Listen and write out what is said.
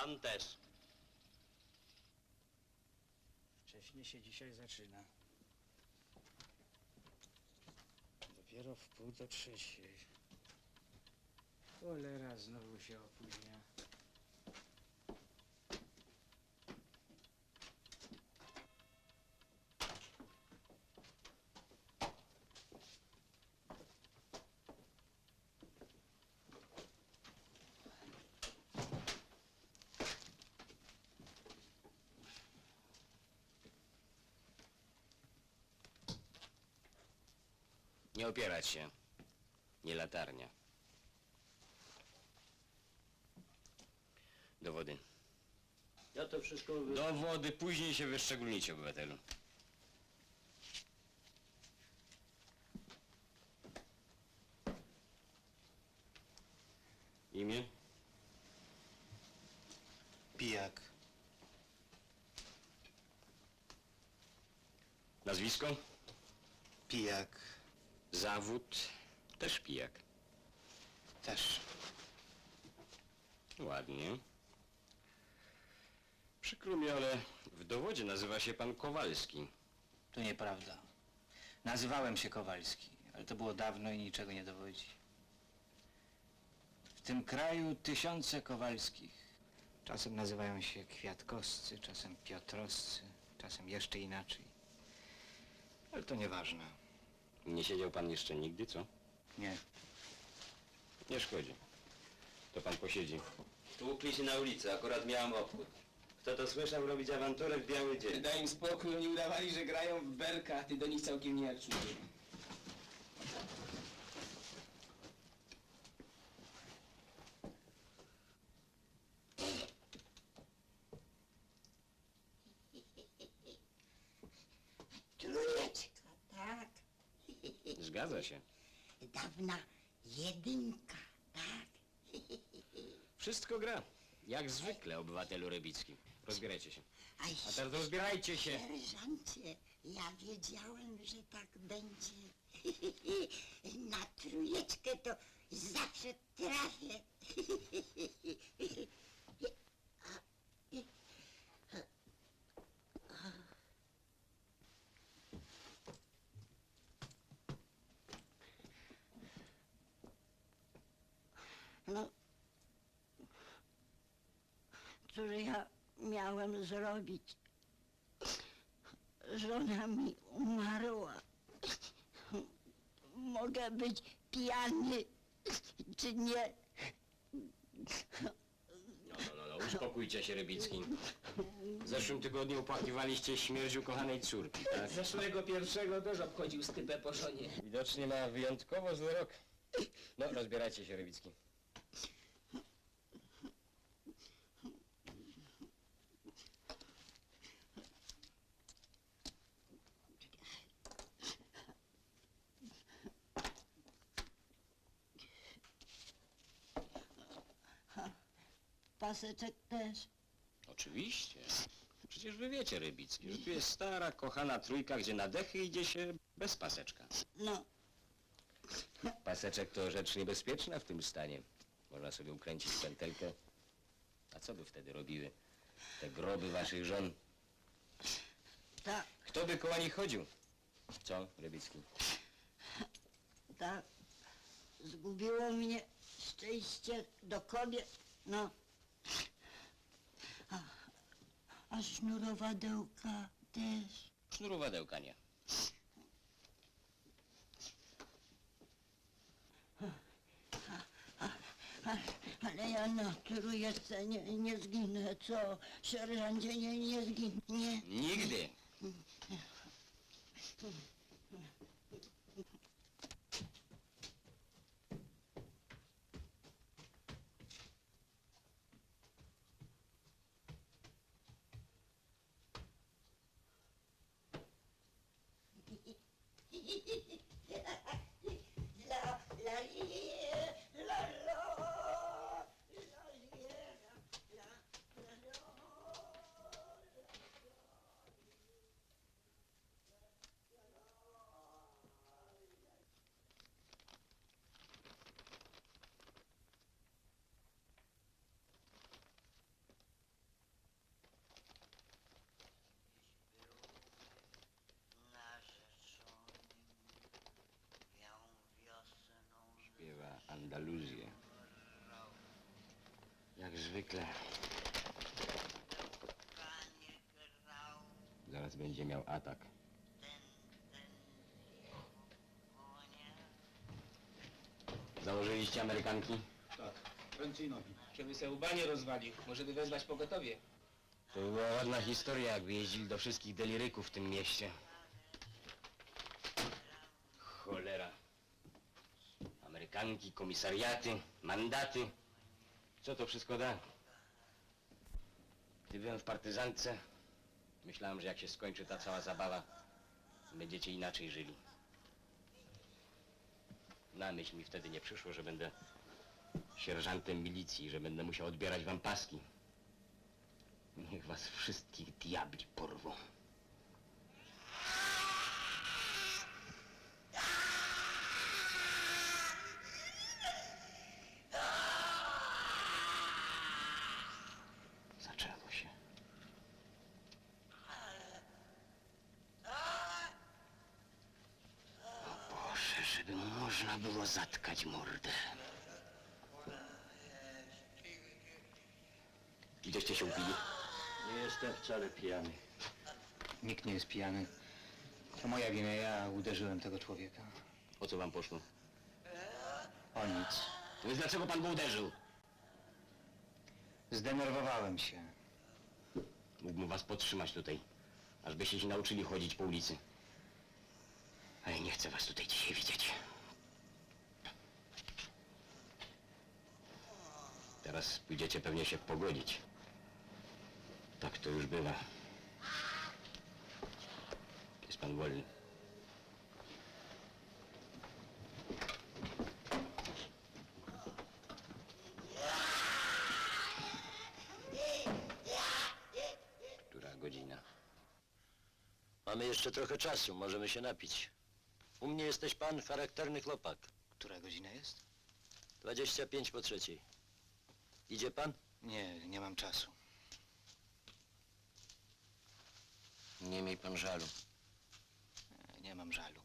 Pan też. Wcześniej się dzisiaj zaczyna. Dopiero w pół do trzeciej. Cholera znowu się opóźnia. Nie opierać się. Nie latarnia. Dowody. Ja to wszystko... Wy... Dowody, później się wyszczególnicie, obywatelu. Imię? Pijak. Nazwisko? Pijak. Zawód? Też pijak. Też. Ładnie. Przykro mi, ale w dowodzie nazywa się pan Kowalski. To nieprawda. Nazywałem się Kowalski, ale to było dawno i niczego nie dowodzi. W tym kraju tysiące Kowalskich. Czasem nazywają się Kwiatkowscy, czasem Piotrowscy, czasem jeszcze inaczej. Ale to nieważne. Nie siedział pan jeszcze nigdy, co? Nie. Nie szkodzi. To pan posiedzi. Tłukli się na ulicy, akurat miałem obchód. Kto to słyszał robić awanturę w biały dzień? Daj im spokój, oni udawali, że grają w berka, a ty do nich całkiem nie jak Zgadza się. Dawna jedynka, tak. Wszystko gra. Jak zwykle, obywatelu Rybicki. Rozbierajcie się. Aj, A teraz rozbierajcie się. sierżancie, ja wiedziałem, że tak będzie. Na trójeczkę to zawsze trafię. No, cóż ja miałem zrobić? Żona mi umarła. Mogę być pijany, czy nie? No, no, no, no, uspokójcie się, Rybicki. W zeszłym tygodniu opłakiwaliście śmierć ukochanej córki, tak? Zeszłego pierwszego też obchodził stypę po żonie. Widocznie ma wyjątkowo zły rok. No, rozbierajcie się, Rybicki. Paseczek też. Oczywiście. Przecież wy wiecie, Rybicki, że tu jest stara, kochana trójka, gdzie na dechy idzie się bez paseczka. No, Paseczek to rzecz niebezpieczna w tym stanie. Można sobie ukręcić pętelkę. A co by wtedy robiły te groby waszych żon? tak, Kto by koło nich chodził? Co, Rybicki? tak. Zgubiło mnie szczęście do kobiet. No. A, a sznurowadełka też. Sznurowadełka nie. Ale ja na trójeczce nie, nie zginę, co? Sierżancie, nie, nie zginę, nie. Nigdy. Andaluzję. Jak zwykle. Zaraz będzie miał atak. Założyliście Amerykanki? Tak, ręce i nogi. Żeby se łba nie rozwalił, może by wezwać pogotowie. To była ładna historia, jakby jeździli do wszystkich deliryków w tym mieście. Cholera. Amerykanki, komisariaty, mandaty. Co to wszystko da? Gdy byłem w partyzance, myślałem, że jak się skończy ta cała zabawa, będziecie inaczej żyli. Na myśl mi wtedy nie przyszło, że będę sierżantem milicji, że będę musiał odbierać wam paski. Niech was wszystkich diabli porwą. Zaczęło się. O Boże, żeby można było zatkać mordę. Gdzieście się upili? Nie jestem wcale pijany. Nikt nie jest pijany. To moja wina, ja uderzyłem tego człowieka. O co wam poszło? O nic. To więc dlaczego pan go uderzył? Zdenerwowałem się. Mógłbym was podtrzymać tutaj, aż byście się nauczyli chodzić po ulicy. Ale nie chcę was tutaj dzisiaj widzieć. Teraz pójdziecie pewnie się pogodzić. Tak to już bywa. Jest pan wolny. Która godzina? Mamy jeszcze trochę czasu, możemy się napić. U mnie jesteś pan charakterny chłopak. Która godzina jest? 25 po trzeciej. Idzie pan? Nie, nie mam czasu. Nie miej pan żalu. Nie mam żalu.